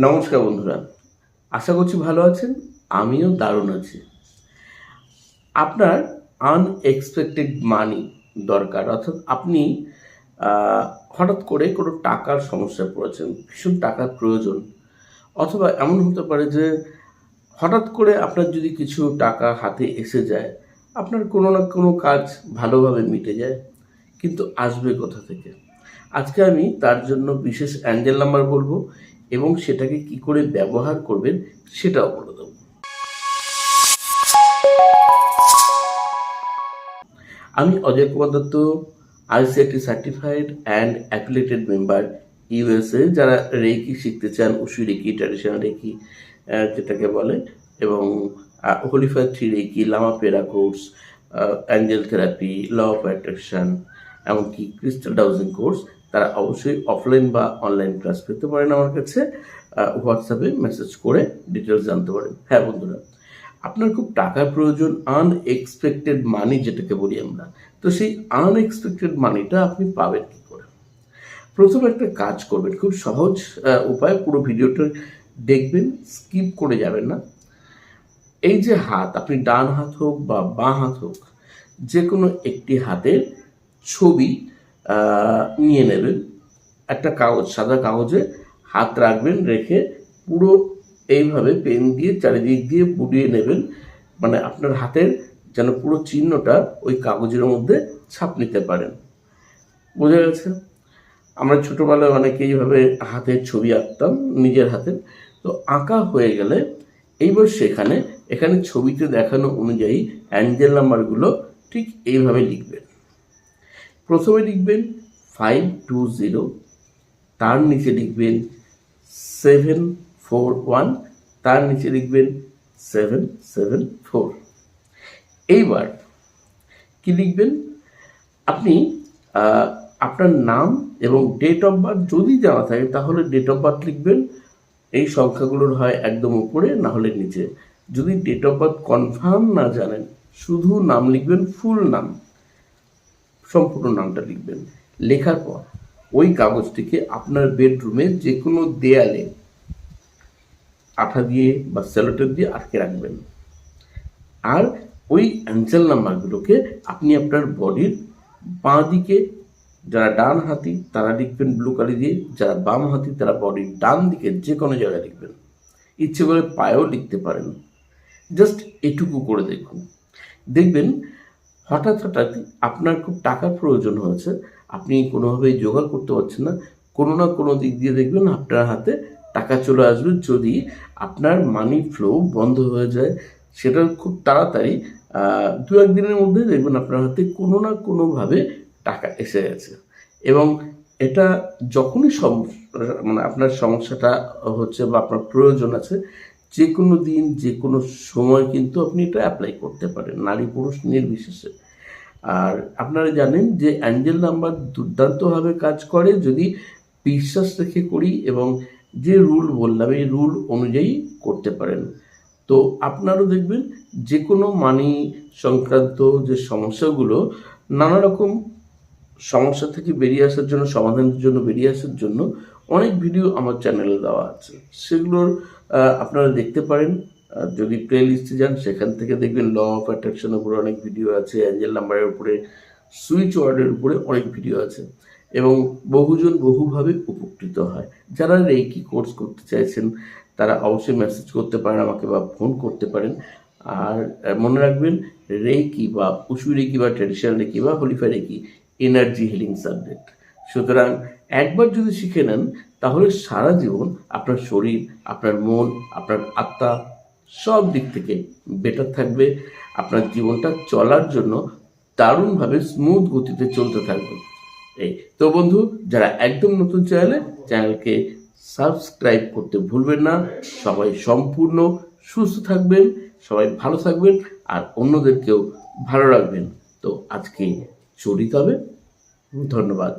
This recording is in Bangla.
নমস্কার বন্ধুরা, আশা করছি ভালো আছেন, আমিও দারুণ আছি। আপনার আনএক্সপেক্টেড মানি দরকার, অর্থাৎ আপনি হঠাৎ করে কোনো টাকার সমস্যায় পড়েছেন, ভীষণ টাকার প্রয়োজন, অথবা এমন হতে পারে যে হঠাৎ করে আপনার যদি কিছু টাকা হাতে এসে যায়, আপনার কোনো না কোনো কাজ ভালোভাবে মিটে যায়, কিন্তু আসবে কোথা থেকে? আজকে আমি তার জন্য বিশেষ অ্যাঞ্জেল নাম্বার বলব এবং সেটাকে কি করে ব্যবহার করবেন সেটাও বলে দেবো। আমি Ajay Kumar Dutta ICIT certified and affiliated member, USA, যারা রেকি শিখতে চান, উসু রেকি ট্র্যাডিশনাল রেকি যেটাকে বলে, এবং Holy Fire three reiki lama পেরা course angel therapy, law of attraction, এমনকি ক্রিস্টাল ডাউজিং কোর্স তারা অবশ্যই অফলাইন বা অনলাইন ক্লাস পেতে পারেন আমার কাছে হোয়াটসঅ্যাপে মেসেজ করে ডিটেলস জানতে পারেন। হ্যাঁ বন্ধুরা, আপনার খুব টাকার প্রয়োজন আনএক্সপেক্টেড মানি যেটাকে বলি আমরা, তো সেই আনএক্সপেক্টেড মানিটা আপনি পাবেন কী করে? প্রথম একটা কাজ করবেন, খুব সহজ উপায়, পুরো ভিডিওটা দেখবেন স্কিপ করে যাবেন না। এই যে হাত, আপনি ডান হাত হোক বা বাঁ হাত হোক যে কোনো একটি হাতের ছবি নিয়ে নেবেন। একটা কাগজ, সাদা কাগজে হাত রাখবেন, রেখে পুরো এইভাবে পেন দিয়ে চারিদিক দিয়ে বুলিয়ে নেবেন। মানে আপনার হাতের যেন পুরো চিহ্নটা ওই কাগজের মধ্যে ছাপ নিতে পারেন। বোঝা গেছে? আমরা ছোটোবেলায় অনেকে এইভাবে হাতের ছবি আঁকতাম, নিজের হাতের। তো আঁকা হয়ে গেলে এইবার সেখানে, এখানে ছবিতে দেখানো অনুযায়ী অ্যাঞ্জেল নাম্বারগুলো ঠিক এইভাবে লিখবেন। প্রথমে লিখবেন ফাইভ টু জিরো তার নিচে লিখবেন সেভেন ফোর ওয়ান তার নিচে লিখবেন সেভেন সেভেন ফোর এইবার কি লিখবেন? আপনি আপনার নাম এবং ডেট অফ বার্থ যদি জানা থাকে, তাহলে ডেট অফ বার্থ লিখবেন। এই সংখ্যাগুলোর হয় একদম উপরে, না হলে নিচে। যদি ডেট অফ বার্থ কনফার্ম না জানেন, শুধু নাম লিখবেন ফুল নাম সম্পূর্ণ নামটা লিখবেন। লেখার পর ওই কাগজটিকে আপনার বেডরুমে যে কোনো দেয়ালে আঠা দিয়ে বা স্যালোটেপ দিয়ে আটকে রাখবেন। আর ওই অ্যাঞ্জেল নাম্বারগুলোকে আপনি আপনার বডির বাঁ দিকে যারা ডান হাতি, তারা লিখবেন ব্লু কালি দিয়ে, যারা বাম হাতি, তারা বডির ডান দিকে যে কোনো জায়গায় লিখবেন। ইচ্ছে করে পায়েও লিখতে পারেন। জাস্ট এটুকু করে দেখুন। দেখবেন হঠাৎ হঠাৎ আপনার খুব টাকার প্রয়োজন হয়েছে, আপনি কোনোভাবেই জোগাড় করতে পারছেন না। কোনো না কোনো দিক দিয়ে দেখবেন আপনার হাতে টাকা চলে আসবে যদি আপনার মানি ফ্লো বন্ধ হয়ে যায়। সেটা খুব তাড়াতাড়ি দু একদিনের মধ্যে দেখবেন আপনার হাতে কোনো না কোনোভাবে টাকা এসে গেছে। এবং এটা যখনই সমস্যা মানে আপনার সমস্যাটা হচ্ছে বা আপনার প্রয়োজন আছে যে কোনো দিন যে কোনো সময় কিন্তু আপনি এটা অ্যাপ্লাই করতে পারেন। নারী পুরুষ নির্বিশেষে। আর আপনারা জানেন যে অ্যাঞ্জেল নাম্বার দুর্দান্তভাবে কাজ করে, যদি বিশ্বাস রেখে করি এবং যে রুল বললাম, এই রুল অনুযায়ী করতে পারেন। তো আপনারও দেখবেন যে কোনো মানি সংক্রান্ত যে সমস্যাগুলো নানা রকম সমস্যা থেকে বেরিয়ে আসার জন্য, সমাধানের জন্য বেরিয়ে আসার জন্য অনেক ভিডিও আমার চ্যানেলে দেওয়া আছে। সেগুলোর আপনারা দেখতে পারেন। আহ, যদি প্লে লিস্টে যান সেখান থেকে দেখবেন ল অফ অ্যাট্রাকশনের উপরে অনেক ভিডিও আছে অ্যাঞ্জেল নাম্বারের উপরে সুইচ ওয়ার্ডের উপরে অনেক ভিডিও আছে। এবং বহুজন বহুভাবে উপকৃত হয়। যারা রেকি কোর্স করতে চাইছেন তারা অবশ্যই মেসেজ করতে পারেন আমাকে বা ফোন করতে পারেন। আর মনে রাখবেন রেকি বা উসু রেকি বা ট্র্যাডিশনাল রেকি বা holy fire reiki energy healing subject সুতরাং একবার যদি শিখে নেন তাহলে সারা জীবন আপনার শরীর আপনার মন আপনার আত্মা সব দিক থেকে বেটার থাকবে। আপনার জীবনটা চলার জন্য দারুণভাবে স্মুথ গতিতে চলতে থাকবে। এই তো বন্ধু, যারা একদম নতুন চ্যানেলে চ্যানেলকে সাবস্ক্রাইব করতে ভুলবেন না। সবাই সম্পূর্ণ সুস্থ থাকবেন, সবাই ভালো থাকবেন, আর অন্যদেরকেও ভালো রাখবেন। তো আজকে চলি হবে ধন্যবাদ।